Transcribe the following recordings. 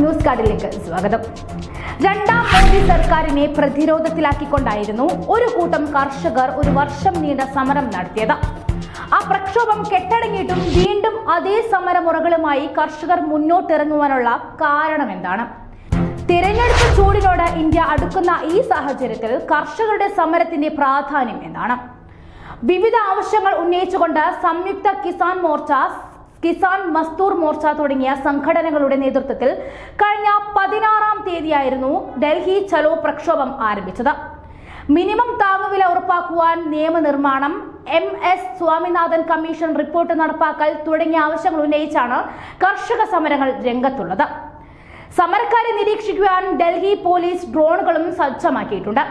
News കാർഡിലേക്ക് സ്വാഗതം. രണ്ടാം മോദി സർക്കാരിനെ പ്രതിരോധത്തിലാക്കിക്കൊണ്ടായിരുന്നു ഒരു കൂട്ടം കർഷകർ ഒരു വർഷം നീണ്ട സമരം നടത്തിയത്. ആ പ്രക്ഷോഭം കെട്ടടങ്ങിയിട്ടും വീണ്ടും അതേ സമരമുറകളുമായി കർഷകർ മുന്നോട്ടിറങ്ങുവാനുള്ള കാരണം എന്താണ്? തിരഞ്ഞെടുപ്പ് ചൂടിനോട് ഇന്ത്യ അടുക്കുന്ന ഈ സാഹചര്യത്തിൽ കർഷകരുടെ സമരത്തിന്റെ പ്രാധാന്യം എന്താണ്? വിവിധ ആവശ്യങ്ങൾ ഉന്നയിച്ചുകൊണ്ട് സംയുക്ത കിസാൻ മോർച്ച കിസാൻ മസ്തൂർ മോർച്ച തുടങ്ങിയ സംഘടനകളുടെ നേതൃത്വത്തിൽ കഴിഞ്ഞ പതിനാറാം തീയതിയായിരുന്നു ഡൽഹി ചലോ പ്രക്ഷോഭം ആരംഭിച്ചത്. മിനിമം താങ്ങുവില ഉറപ്പാക്കുവാൻ നിയമനിർമ്മാണം M S Swaminathan commission report നടപ്പാക്കൽ തുടങ്ങിയ ആവശ്യങ്ങൾ ഉന്നയിച്ചാണ് കർഷക സമരങ്ങൾ രംഗത്തുള്ളത്. സമരക്കാരെ നിരീക്ഷിക്കുവാൻ ഡൽഹി പോലീസ് ഡ്രോണുകളും സജ്ജമാക്കിയിട്ടുണ്ട്.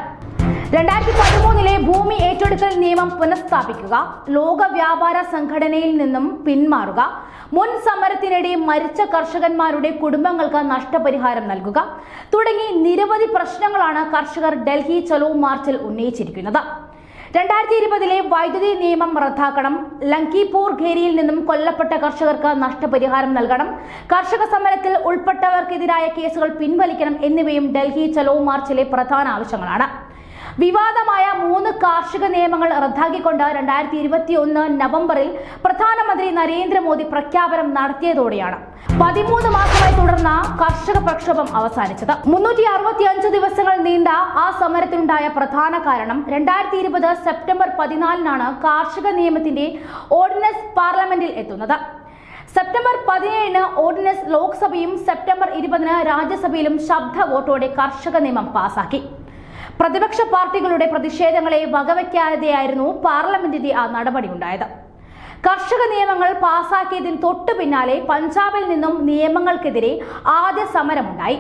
രണ്ടായിരത്തി പതിമൂന്നിലെ ഭൂമി ഏറ്റെടുക്കൽ നിയമം പുനഃസ്ഥാപിക്കുക ലോക വ്യാപാര സംഘടനയിൽ നിന്നും പിന്മാറുക മുൻ സമരത്തിനിടെ മരിച്ച കർഷകന്മാരുടെ കുടുംബങ്ങൾക്ക് നഷ്ടപരിഹാരം നൽകുക തുടങ്ങി നിരവധി പ്രശ്നങ്ങളാണ് കർഷകർ ഡൽഹി ചലോ മാർച്ചിൽ ഉന്നയിച്ചിരിക്കുന്നത്. രണ്ടായിരത്തി ഇരുപതിലെ വൈദ്യുതി നിയമം റദ്ദാക്കണം ലങ്കിപൂർ ഖേരിയിൽ നിന്നും കൊല്ലപ്പെട്ട കർഷകർക്ക് നഷ്ടപരിഹാരം നൽകണം കർഷക സമരത്തിൽ ഉൾപ്പെട്ടവർക്കെതിരായ കേസുകൾ പിൻവലിക്കണം എന്നിവയും ഡൽഹി ചലോ മാർച്ചിലെ പ്രധാന ആവശ്യങ്ങളാണ്. വിവാദമായ മൂന്ന് കാർഷിക നിയമങ്ങൾ റദ്ദാക്കിക്കൊണ്ട് രണ്ടായിരത്തി ഇരുപത്തി ഒന്ന് നവംബറിൽ പ്രധാനമന്ത്രി നരേന്ദ്രമോദി പ്രഖ്യാപനം നടത്തിയതോടെയാണ്. പതിമൂന്ന് മാസമായി തുടർന്ന കർഷക പ്രക്ഷോഭം അവസാനിച്ചത്. മുന്നൂറ്റി അറുപത്തി അഞ്ച് ദിവസങ്ങൾ നീണ്ട ആ സമരത്തിനുണ്ടായ പ്രധാന കാരണം രണ്ടായിരത്തി ഇരുപത് സെപ്റ്റംബർ പതിനാലിനാണ് കാർഷിക നിയമത്തിന്റെ ഓർഡിനൻസ് പാർലമെന്റിൽ എത്തുന്നത്. സെപ്റ്റംബർ പതിനേഴിന് ഓർഡിനൻസ് ലോക്സഭയും സെപ്റ്റംബർ ഇരുപതിന് രാജ്യസഭയിലും ശബ്ദ വോട്ടോടെ കർഷക നിയമം പാസാക്കി. പ്രതിപക്ഷ പാർട്ടികളുടെ പ്രതിഷേധങ്ങളെ വകവയ്ക്കാതെയായിരുന്നു പാർലമെന്റിന്റെ ആ നടപടി ഉണ്ടായത് കർഷക നിയമങ്ങൾ പാസാക്കിയതിന് തൊട്ടു പിന്നാലെ പഞ്ചാബിൽ നിന്നും നിയമങ്ങൾക്കെതിരെ ആദ്യ സമരമുണ്ടായി.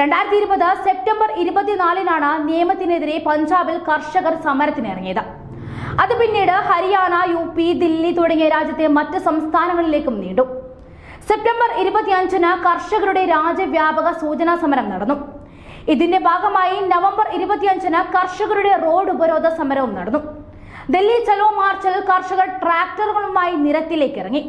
രണ്ടായിരത്തി ഇരുപത് സെപ്റ്റംബർ ഇരുപത്തിനാലിനാണ് നിയമത്തിനെതിരെ പഞ്ചാബിൽ കർഷകർ സമരത്തിനിറങ്ങിയത്. അത് പിന്നീട് ഹരിയാന യു പി ദില്ലി തുടങ്ങിയ രാജ്യത്തെ മറ്റ് സംസ്ഥാനങ്ങളിലേക്കും നീണ്ടു. സെപ്റ്റംബർ ഇരുപത്തിയഞ്ചിന് കർഷകരുടെ രാജ്യവ്യാപക സൂചനാ സമരം നടന്നു. ഇതിന്റെ ഭാഗമായി നവംബർ ഇരുപത്തിയഞ്ചിന് കർഷകരുടെ റോഡ് ഉപരോധ സമരവും നടന്നു. ഡൽഹി ചലോ മാർച്ചിൽ കർഷകർ ട്രാക്ടറുകളുമായി നിരത്തിലേക്ക് ഇറങ്ങി.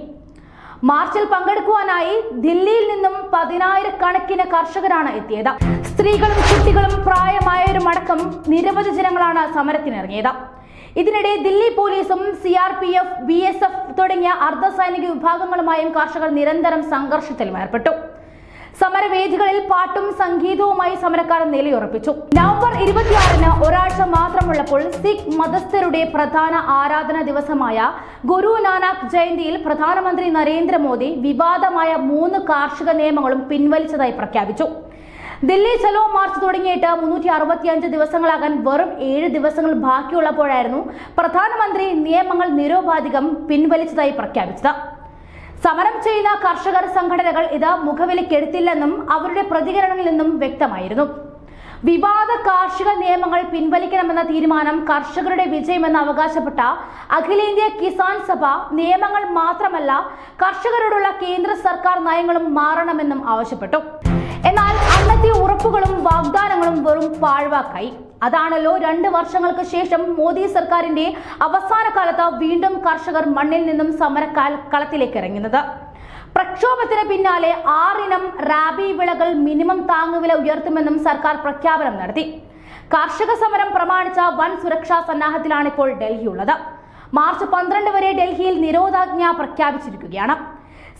മാർച്ചിൽ പങ്കെടുക്കുവാനായി ദില്ലിയിൽ നിന്നും പതിനായിരക്കണക്കിന് കർഷകരാണ് എത്തിയത്. സ്ത്രീകളും കുട്ടികളും പ്രായമായവരുമടക്കം നിരവധി ജനങ്ങളാണ് സമരത്തിനിറങ്ങിയത്. ഇതിനിടെ ദില്ലി പോലീസും C R P F B S F തുടങ്ങിയ അർദ്ധസൈനിക വിഭാഗങ്ങളുമായും കർഷകർ നിരന്തരം സംഘർഷത്തിലും ഏർപ്പെട്ടു. സമരവേദികളിൽ പാട്ടും സംഗീതവുമായി സമരക്കാർ നിലയുറപ്പിച്ചു. നവംബർ ഇരുപത്തിയാറിന് ഒരാഴ്ച മാത്രമുള്ളപ്പോൾ സിഖ് മതസ്ഥരുടെ പ്രധാന ആരാധന ദിവസമായ ഗുരു നാനാക് ജയന്തിയിൽ പ്രധാനമന്ത്രി നരേന്ദ്രമോദി വിവാദമായ മൂന്ന് കാർഷിക നിയമങ്ങളും പിൻവലിച്ചതായി പ്രഖ്യാപിച്ചു. ദില്ലി ചലോ മാർച്ച് തുടങ്ങിയിട്ട് മുന്നൂറ്റി അറുപത്തിയഞ്ച് ദിവസങ്ങളാകാൻ വെറും ഏഴ് ദിവസങ്ങൾ ബാക്കിയുള്ളപ്പോഴായിരുന്നു പ്രധാനമന്ത്രി നിയമങ്ങൾ നിരോപാധികം പിൻവലിച്ചതായി പ്രഖ്യാപിച്ചത്. സമരം ചെയ്യുന്ന കർഷകർ സംഘടനകൾ ഇത് മുഖവിലക്കെടുത്തില്ലെന്നും അവരുടെ പ്രതികരണങ്ങളിൽ നിന്നും വ്യക്തമായിരുന്നു. വിവാദ കാർഷിക നിയമങ്ങൾ പിൻവലിക്കണമെന്ന തീരുമാനം കർഷകരുടെ വിജയമെന്ന് അവകാശപ്പെട്ട അഖിലേന്ത്യാ കിസാൻ സഭ നിയമങ്ങൾ മാത്രമല്ല കർഷകരോടുള്ള കേന്ദ്ര സർക്കാർ നയങ്ങളും മാറണമെന്നും ആവശ്യപ്പെട്ടു. എന്നാൽ അന്നത്തെ ഉറപ്പുകളും വാഗ്ദാനങ്ങളും വെറും പാഴ്വാക്കായി. അതാണല്ലോ രണ്ട് വർഷങ്ങൾക്ക് ശേഷം മോദി സർക്കാരിന്റെ അവസാന കാലത്ത് വീണ്ടും കർഷകർ മണ്ണിൽ നിന്നും സമരക്കാൽ കളത്തിലേക്ക് ഇറങ്ങുന്നത്. പ്രക്ഷോഭത്തിന് പിന്നാലെ ആറിനം റാബി വിളകൾ മിനിമം താങ്ങുവില ഉയർത്തുമെന്നും സർക്കാർ പ്രഖ്യാപനം നടത്തി. കാർഷിക സമരം പ്രമാണിച്ച വൻ സുരക്ഷാ സന്നാഹത്തിലാണ് ഇപ്പോൾ ഡൽഹിയുള്ളത്. മാർച്ച് പന്ത്രണ്ട് വരെ ഡൽഹിയിൽ നിരോധാജ്ഞ പ്രഖ്യാപിച്ചിരിക്കുകയാണ്.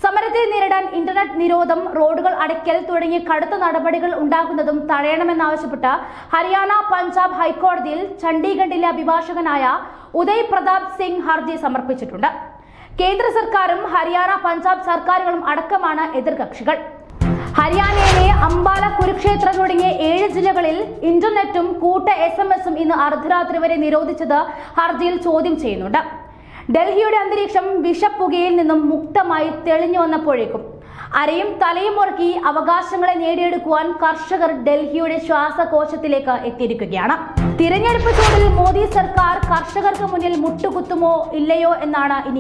സമരത്തെ നേരിടാൻ ഇന്റർനെറ്റ് നിരോധം റോഡുകൾ അടയ്ക്കൽ തുടങ്ങിയ കടുത്ത നടപടികൾ ഉണ്ടാകുന്നതും തടയണമെന്നാവശ്യപ്പെട്ട് ഹരിയാന പഞ്ചാബ് ഹൈക്കോടതിയിൽ ചണ്ഡീഗഡിലെ അഭിഭാഷകനായ ഉദയ് പ്രതാപ് സിംഗ് ഹർജി സമർപ്പിച്ചിട്ടുണ്ട്. കേന്ദ്ര സർക്കാരും ഹരിയാന പഞ്ചാബ് സർക്കാരുകളും അടക്കമാണ് എതിർകക്ഷികൾ. ഹരിയാനയിലെ അംബാല കുരുക്ഷേത്ര തുടങ്ങിയ ഏഴ് ജില്ലകളിൽ ഇന്റർനെറ്റും കൂട്ട എസ് എം എസും ഇന്ന് അർദ്ധരാത്രി വരെ നിരോധിച്ചത് ഹർജിയിൽ ചോദ്യം ചെയ്യുന്നുണ്ട്. ഡൽഹിയുടെ അന്തരീക്ഷം വിഷപ്പുകയിൽ നിന്നും മുക്തമായി തെളിഞ്ഞു വന്നപ്പോഴേക്കും അരയും തലയും മുറക്കി അവകാശങ്ങളെ നേടിയെടുക്കുവാൻ കർഷകർ ഡൽഹിയുടെ ശ്വാസകോശത്തിലേക്ക് എത്തിയിരിക്കുകയാണ്. തിരഞ്ഞെടുപ്പ് ചൂടിൽ മോദി സർക്കാർ കർഷകർക്ക് മുന്നിൽ മുട്ടുകുത്തുമോ ഇല്ലയോ എന്നാണ് ഇനി